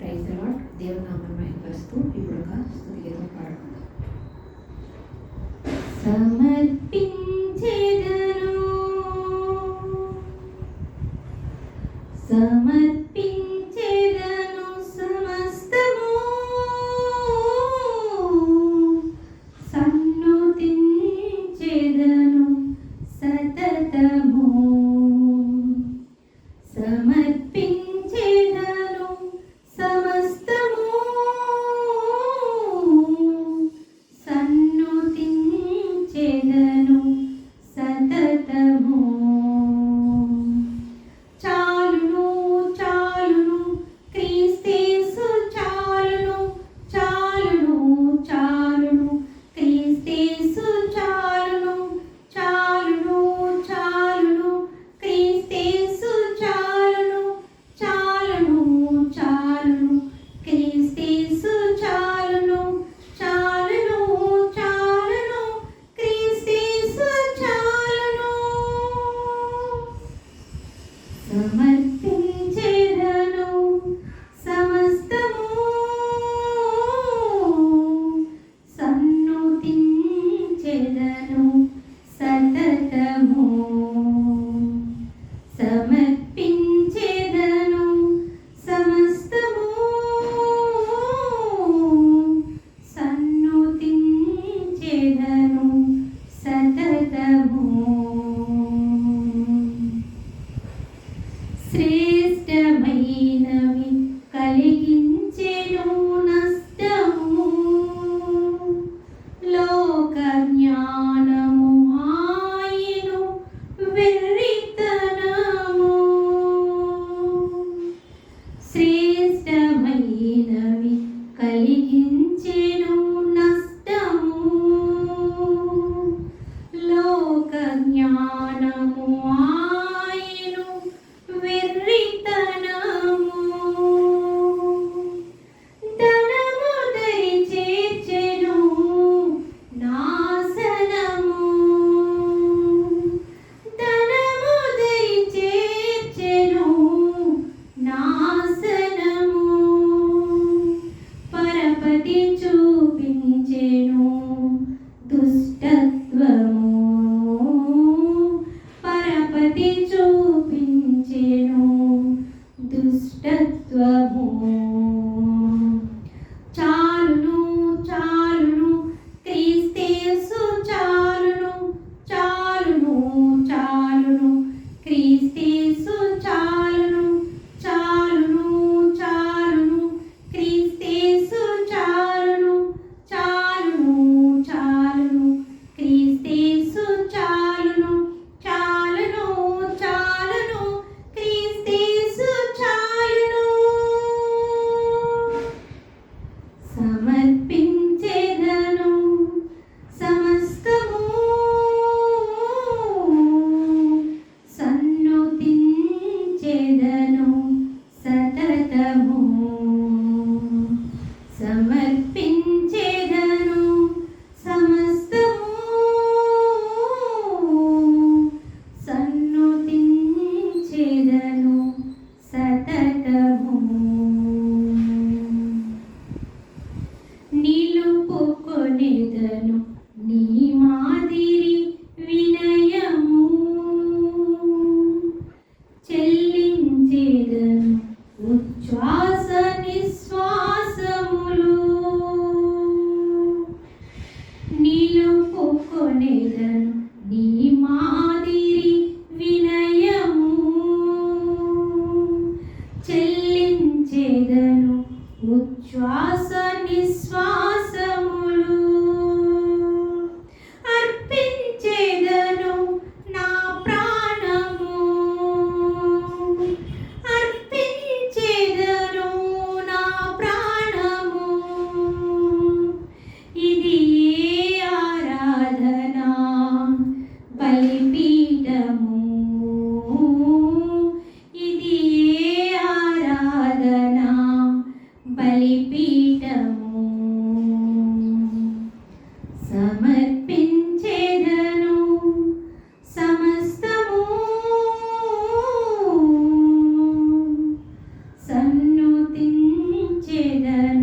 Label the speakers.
Speaker 1: Praise lot దేవునామం వస్తూ ఇప్పుడు ఒక స్థుతి గీతం పాడుకుందాం.
Speaker 2: సమర్పించేదను. yeniden வெள்ளி വേദന చేదను ఉచ్ఛ్వాస Amen.